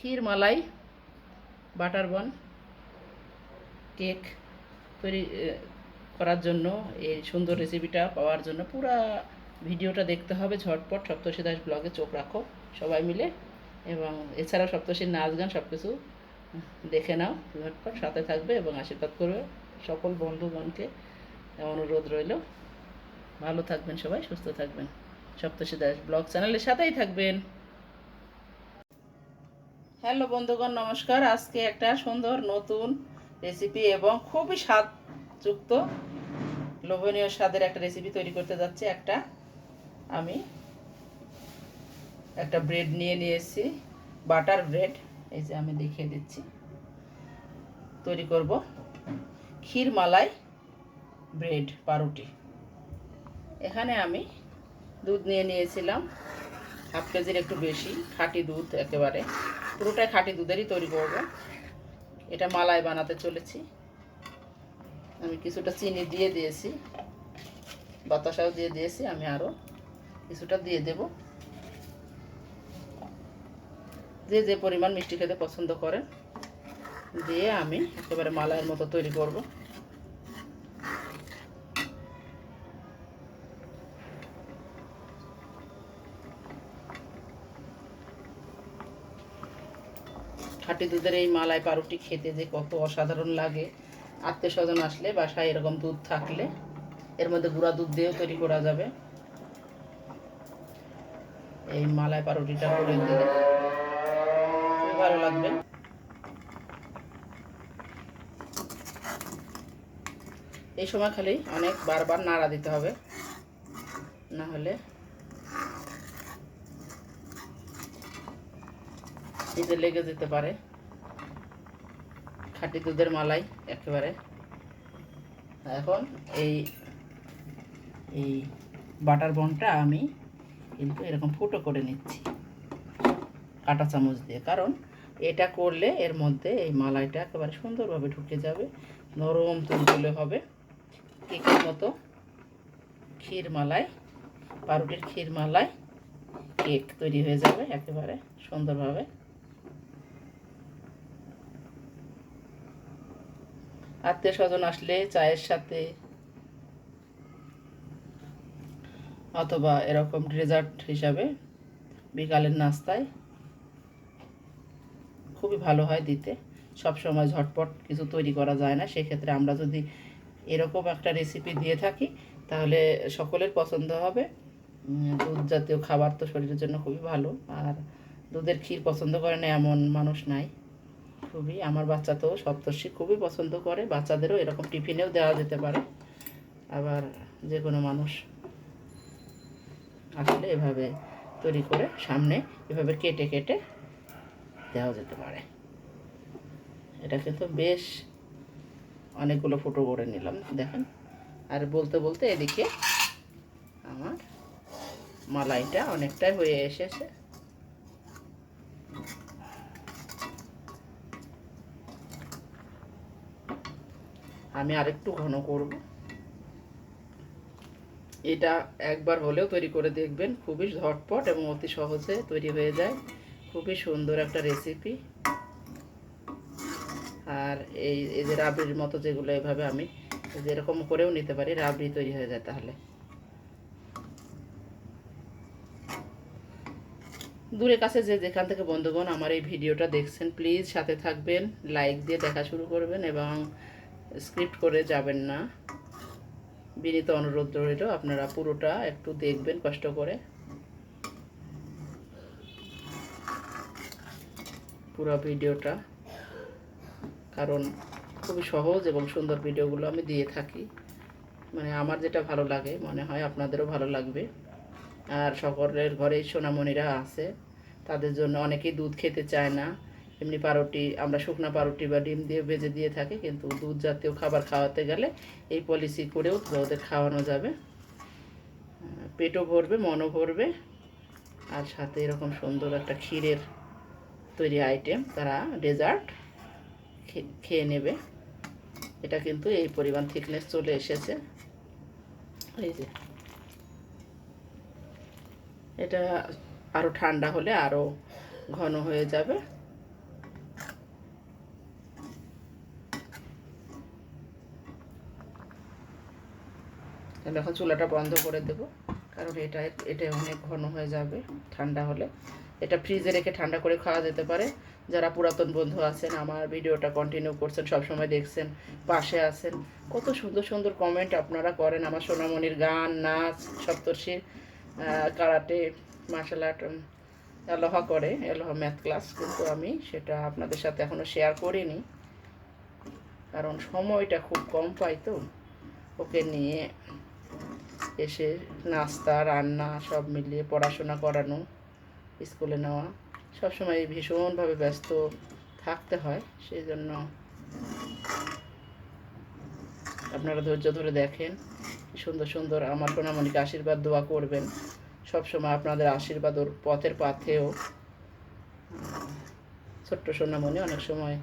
ক্ষীর মালাই, butter বন, cake তৈরি করার জন্য, এই সুন্দর রেসিপিটা পাওয়ার জন্য পুরা ভিডিওটা দেখতে হবে ঝটপট। সপ্তর্ষি দাস ব্লগে চোখ রাখো সবাই মিলে এবং এছাড়াও সপ্তর্ষির নাচ গান সব কিছু দেখে নাও ঝটপট, সাথে থাকবে এবং আশীর্বাদ করবে সকল বন্ধুগণকে অনুরোধ রইল। ভালো থাকবেন সবাই, সুস্থ থাকবেন। সপ্তর্ষি দাস ব্লগ চ্যানেলের সাথেই থাকবেন। হ্যালো বন্ধুগণ, নমস্কার। আজকে একটা সুন্দর নতুন রেসিপি এবং খুবই স্বাদযুক্ত লোভনীয় স্বাদের একটা রেসিপি তৈরি করতে যাচ্ছি। একটা আমি একটা ব্রেড নিয়ে নিয়েছি বাটার ব্রেড এই যে আমি দেখিয়ে দিচ্ছি। তৈরি করব ক্ষীর মালাই ব্রেড পাউরুটি। এখানে আমি দুধ নিয়ে নিয়েছিলাম। হাফ কেজির একটু বেশি, খাঁটি দুধ একেবারে। পুরোটাই খাঁটি দুধেরই তৈরি করব। এটা মালাই বানাতে চলেছি। আমি কিছুটা চিনি দিয়ে দিয়েছি, বাতাসাও দিয়ে দিয়েছি, আমি আরও কিছুটা দিয়ে দেব। যে যে পরিমাণ মিষ্টি খেতে পছন্দ করেন, দিয়ে আমি একেবারে মালাইয়ের মতো তৈরি করব। খাঁটি দুধের এই মালাই পাউরুটি খেতে যে কত অসাধারণ লাগে। আত্মীয় স্বজন আসলে বাসায় এরকম দুধ থাকলে এর মধ্যে গুঁড়া দুধ দিয়েও তৈরি করা যাবে। এই মালাই পাউরুটিটা করে দিলে ভালো লাগবে। এই সময় খালি অনেক বারবার নাড়া দিতে হবে। না হলে নিচে লেগে যেতে পারে। খাঁটি দুধের মালাই একেবারে। এখন এই এই বাটার বনটা আমি কিন্তু এরকম ফুটো করে নিচ্ছি। কাঁটা চামচ দিয়ে। কারণ এটা করলে এর মধ্যে এই মালাইটা একেবারে সুন্দরভাবে ঢুকে যাবে। নরম তুলতুলে হবে। কেকের মতো ক্ষীর মালাই, পাউরুটির ক্ষীর মালাই, কেক তৈরি হয়ে যাবে একেবারে সুন্দরভাবে। আত্মীয় স্বজন আসলে চায়ের সাথে অথবা এরকম ডেজার্ট হিসাবে বিকালের নাস্তায় খুবই ভালো হয় দিতে। সব সময় ঝটপট কিছু তৈরি করা যায় না। সেক্ষেত্রে আমরা যদি এরকম একটা রেসিপি দিয়ে থাকি, তাহলে সকলের পছন্দ হবে। দুধ জাতীয় খাবার তো শরীরের জন্য খুবই ভালো। আর দুধের ক্ষীর পছন্দ করে না এমন মানুষ নাই। খুবই আমার বাচ্চা তো সপ্তর্ষি খুবই পছন্দ করে, বাচ্চাদেরও এরকম টিফিনেও দেওয়া যেতে পারে। আবার যে কোনো মানুষ আসলে এভাবে তৈরি করে সামনে এভাবে কেটে কেটে দেওয়া যেতে পারে। এটা কিন্তু বেশ অনেকগুলো ফটো করে নিলাম, দেখেন। আর বলতে বলতে এদিকে আমার মালাইটা অনেকটাই হয়ে এসেছে। আমি আরেকটু ঘন করব। এটা একবার হলেও তৈরি করে দেখবেন, খুবই ঝটপট এবং অতি সহজে তৈরি হয়ে যায়। খুবই সুন্দর একটা রেসিপি আর এই এই যে রাবড়ির মতো যেগুলো এভাবে আমি যেরকম করেও নিতে পারি, রাবড়ি তৈরি হয়ে যায় তাহলে। দূরে কাছে যে যেখান থেকে বন্ধুগণ আমার এই ভিডিওটা দেখছেন প্লিজ সাথে থাকবেন লাইক দিয়ে দেখা শুরু করবেন এবং স্ক্রিপ্ট করে যাবেন না। বিনীত অনুরোধ রইল, আপনারা পুরোটা একটু দেখবেন, কষ্ট করে। পুরো ভিডিওটা, কারণ খুবই সহজ এবং সুন্দর ভিডিওগুলো আমি দিয়ে থাকি। মানে আমার যেটা ভালো লাগে, মনে হয় আপনাদেরও ভালো লাগবে। আর সকলের ঘরেই সোনামণিরা আছে, তাদের জন্য অনেকেই দুধ খেতে চায় না। এমনি পাউরুটি আমরা শুকনা পাউরুটি বা ডিম দিয়ে ভেজে দিয়ে থাকি, কিন্তু দুধ জাতীয় খাবার খাওয়াতে গেলে এই পলিসি করেও ওদের খাওয়ানো যাবে। পেটও ভরবে, মনও ভরবে, আর সাথে এরকম সুন্দর একটা ক্ষীরের তৈরি আইটেম তারা ডেজার্ট খেয়ে নেবে। এটা কিন্তু এই পরিমাণ থিকনেস চলে এসেছে। এই যে। এটা আরও ঠান্ডা হলে আরও ঘন হয়ে যাবে। তাহলে এখন চুলাটা বন্ধ করে দেব। কারণ এটা এটা অনেক ঘন হয়ে যাবে ঠান্ডা হলে। এটা ফ্রিজে রেখে ঠান্ডা করে খাওয়া যেতে পারে। যারা পুরাতন বন্ধু আছেন, আমার ভিডিওটা কন্টিনিউ করছেন সব সময় দেখছেন, পাশে আছেন, কত সুন্দর সুন্দর কমেন্ট আপনারা করেন। আমার সোনামণির গান, নাচ Saptarshi karate martial art Aloha করে এলোহা ম্যাথ ক্লাস কিন্তু আমি সেটা আপনাদের সাথে এখনও শেয়ার করিনি। কারণ সময়টা খুব কম পাই তো। ওকে নিয়ে এসে নাস্তা, রান্না সব মিলিয়ে পড়াশোনা করানো, স্কুলে নেওয়া, সবসময় ভীষণভাবে ব্যস্ত থাকতে হয়। সেই জন্য আপনারা ধৈর্য ধরে দেখেন, সুন্দর সুন্দর আমার সোনামণিকে আশীর্বাদ, দোয়া করবেন। সবসময় আপনাদের আশীর্বাদ ওর পথের পাথেও। ছোট্ট সোনামণি অনেক সময়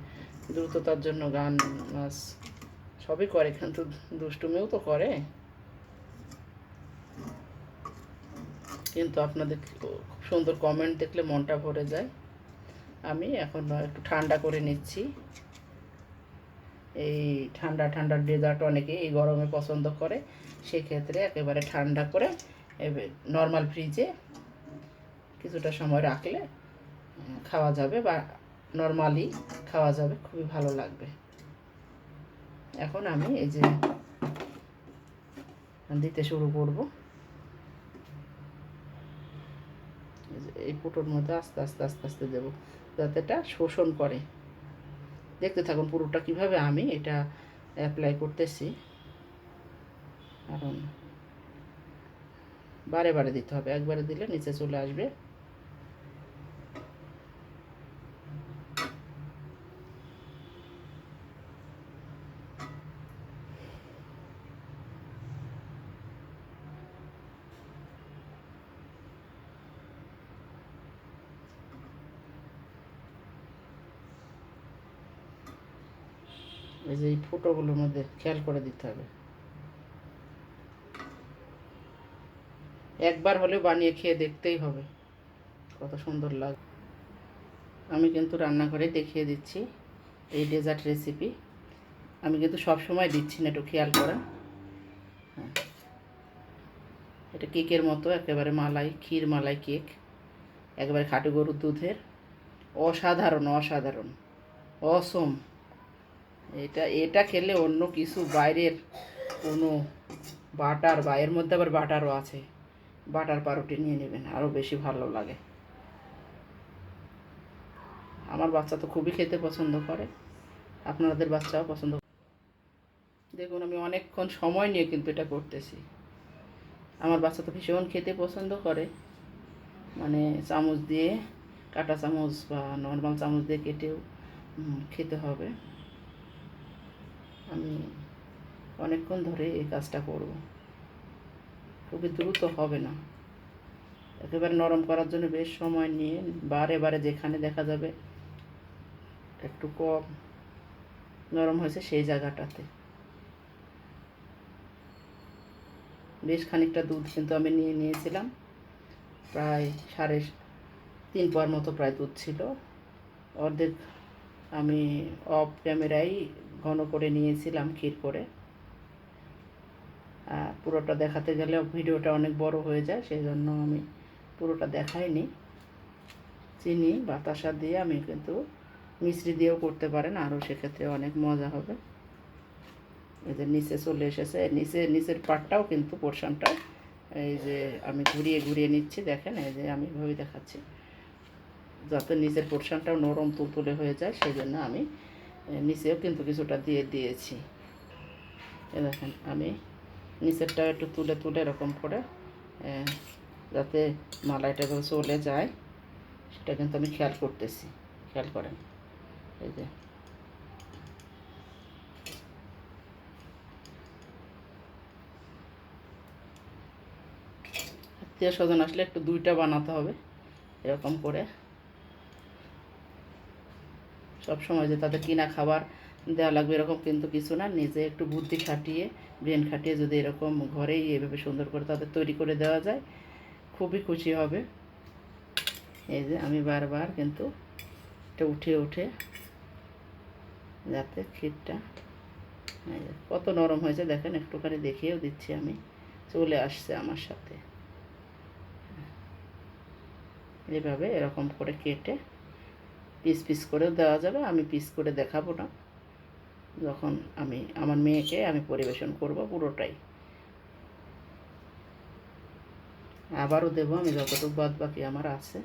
দ্রুততার জন্য গান, নাচ সবই করে, কিন্তু দুষ্টুমিও তো করে। কিন্তু আপনাদের খুব সুন্দর কমেন্ট দেখলে মনটা ভরে যায়। আমি এখন একটু ঠান্ডা করে নিচ্ছি। এই ঠান্ডা ঠান্ডা ডেজার্ট অনেকে এই গরমে পছন্দ করে, সেক্ষেত্রে একেবারে ঠান্ডা করে নর্মাল ফ্রিজে কিছুটা সময় রাখলে খাওয়া যাবে বা নর্মালি খাওয়া যাবে, খুবই ভালো লাগবে। এখন আমি এই যে দিতে শুরু করব। এই পুটোর মধ্যে আস্তে আস্তে আস্তে আস্তে দেবো। যাতে এটা শোষণ করে। দেখতে থাকুন পুরোটা কীভাবে আমি এটা অ্যাপ্লাই করতেছি। কারণ বারে বারে দিতে হবে। একবারে দিলে নিচে চলে আসবে। এই যে এই ফুটোগুলোর মধ্যে খেয়াল করে দিতে হবে। একবার হলেও বানিয়ে খেয়ে দেখতেই হবে। কত সুন্দর লাগে আমি কিন্তু রান্না করে দেখিয়ে দিচ্ছি এই ডেজার্ট রেসিপি। আমি কিন্তু সব সময় দিচ্ছি না, একটু খেয়াল করা। হ্যাঁ। এটা কেকের মতো, একেবারে মালাই, ক্ষীর মালাই কেক। একেবারে খাটু গরুর দুধের। অসাধারণ অসাধারণ। অসম। এটা এটা খেলে অন্য কিছু, বাইরের কোনো বাটার বা এর মধ্যে আবার বাটারও আছে। বাটার পাউরুটি নিয়ে নেবেন, আরও বেশি ভালো লাগে। আমার বাচ্চা তো খুবই খেতে পছন্দ করে, আপনাদের বাচ্চাও পছন্দ। দেখুন, আমি অনেকক্ষণ সময় নিয়ে কিন্তু এটা করতেছি। আমার বাচ্চা তো ভীষণ খেতে পছন্দ করে। মানে চামচ দিয়ে কাটা চামচ বা নর্মাল চামচ দিয়ে কেটেও খেতে হবে। আমি অনেকক্ষণ ধরে এই কাজটা করব। খুবই দ্রুত হবে না। একেবারে নরম করার জন্য বেশ সময় নিয়ে বারে বারে যেখানে দেখা যাবে একটু কম নরম হয়েছে সেই জায়গাটাতে। বেশ খানিকটা দুধ কিন্তু আমি নিয়ে নিয়েছিলাম। প্রায় সাড়ে তিন পর মতো প্রায় দুধ ছিল। অর্ধেক আমি অফ ক্যামেরাই ঘন করে নিয়েছিলাম ক্ষীর করে। পুরোটা দেখাতে গেলে ভিডিওটা অনেক বড় হয়ে যায় সেই জন্য আমি পুরোটা দেখাইনি। চিনি, বাতাসা দিয়ে আমি কিন্তু মিশ্রি দিয়েও করতে পারেন, আরও সেক্ষেত্রে অনেক মজা হবে। এই যে নিচে চলে এসেছে, নিচে, নিচের পাটটাও কিন্তু পোর্শনটাও এই যে আমি ঘুরিয়ে ঘুরিয়ে নিচ্ছি, দেখেন এই যে আমি এভাবে দেখাচ্ছি। যাতে নিচের পোর্শনটাও নরম তুলতুলে হয়ে যায় সেই জন্য আমি নিচেও কিন্তু কিছুটা দিয়ে দিয়েছি। এ দেখেন, আমি নিচেরটা একটু তুলে তুলে এরকম করে যাতে মালাইটা চলে যায়, সেটা কিন্তু আমি খেয়াল করতেছি। খেয়াল করেন, এই যে। আত্মীয় স্বজন আসলে একটু দুইটা বানাতে হবে, এরকম করে। সব সময় যে তাদের কিনা খাবার দেওয়া লাগবে এরকম কিন্তু কিছু না। নিজে একটু বুদ্ধি খাটিয়ে, ব্রেন খাটিয়ে যদি এরকম ঘরেই এভাবে সুন্দর করে তাদের তৈরি করে দেওয়া যায়, খুবই খুশি হবে। এই যে আমি বারবার কিন্তু এটা উঠে উঠে যাতে ক্ষীরটা কত নরম হয়েছে দেখেন, একটুখানি দেখিয়েও দিচ্ছি আমি। চলে আসছে আমার সাথে। এভাবে এরকম করে কেটে পিস পিস করেও দেওয়া যাবে, আমি পিস করে দেখাবো না। যখন আমি, আমার মেয়েকে আমি পরিবেশন করব পুরোটাই। আবারও দেবো, আমি যতটুকু বাদ বাকি আমার আছে।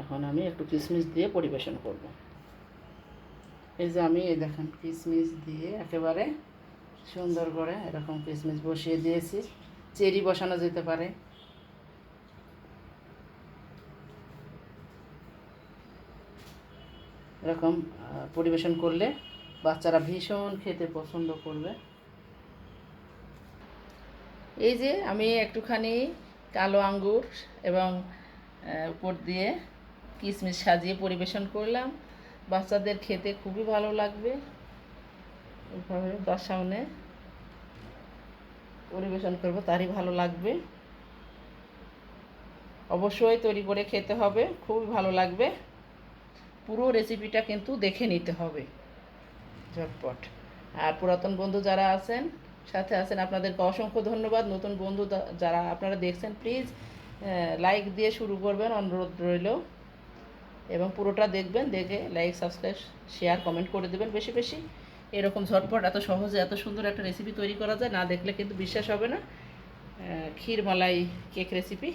এখন আমি একটু কিশমিশ দিয়ে পরিবেশন করব। এই যে আমি, এই দেখেন কিশমিশ দিয়ে একেবারে সুন্দর করে এরকম কিশমিশ বসিয়ে দিয়েছি। চেরি বসানো যেতে পারে। এরকম পরিবেশন করলে বাচ্চারা ভীষণ খেতে পছন্দ করবে। এই যে আমি একটুখানি কালো আঙ্গুর এবং উপর দিয়ে কিশমিশ সাজিয়ে পরিবেশন করলাম। বাচ্চাদের খেতে খুবই ভালো লাগবে। এইভাবে তার সামনে পরিবেশন করব, তারই ভালো লাগবে। অবশ্যই তৈরি করে খেতে হবে, খুবই ভালো লাগবে। পুরো রেসিপিটা কিন্তু দেখে নিতে হবে। ঝটপট। আর পুরাতন বন্ধু যারা আছেন, সাথে আছেন, আপনাদেরকে অসংখ্য ধন্যবাদ। নতুন বন্ধু যারা আপনারা দেখছেন প্লিজ লাইক দিয়ে শুরু করবেন। অনুরোধ রইল। এবং পুরোটা দেখবেন, দেখে লাইক সাবস্ক্রাইব শেয়ার কমেন্ট করে দেবেন বেশি বেশি। এরকম ঝটপট, এত সহজে এত সুন্দর একটা রেসিপি তৈরি করা যায়, না দেখলে কিন্তু বিশ্বাস হবে না। ক্ষীর, মালাই কেক রেসিপি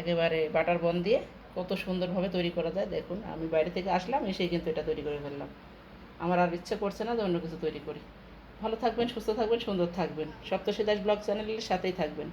একেবারে বাটার বন দিয়ে কত সুন্দরভাবে তৈরি করা যায়, দেখুন। আমি বাইরে থেকে আসলাম, এসেই কিন্তু এটা তৈরি করে ফেললাম। আমার আর ইচ্ছে করছে না যে অন্য কিছু তৈরি করি। ভালো থাকবেন, সুস্থ থাকবেন, সুন্দর থাকবেন। সপ্তশী দাস ব্লগ চ্যানেলের সাথেই থাকবেন।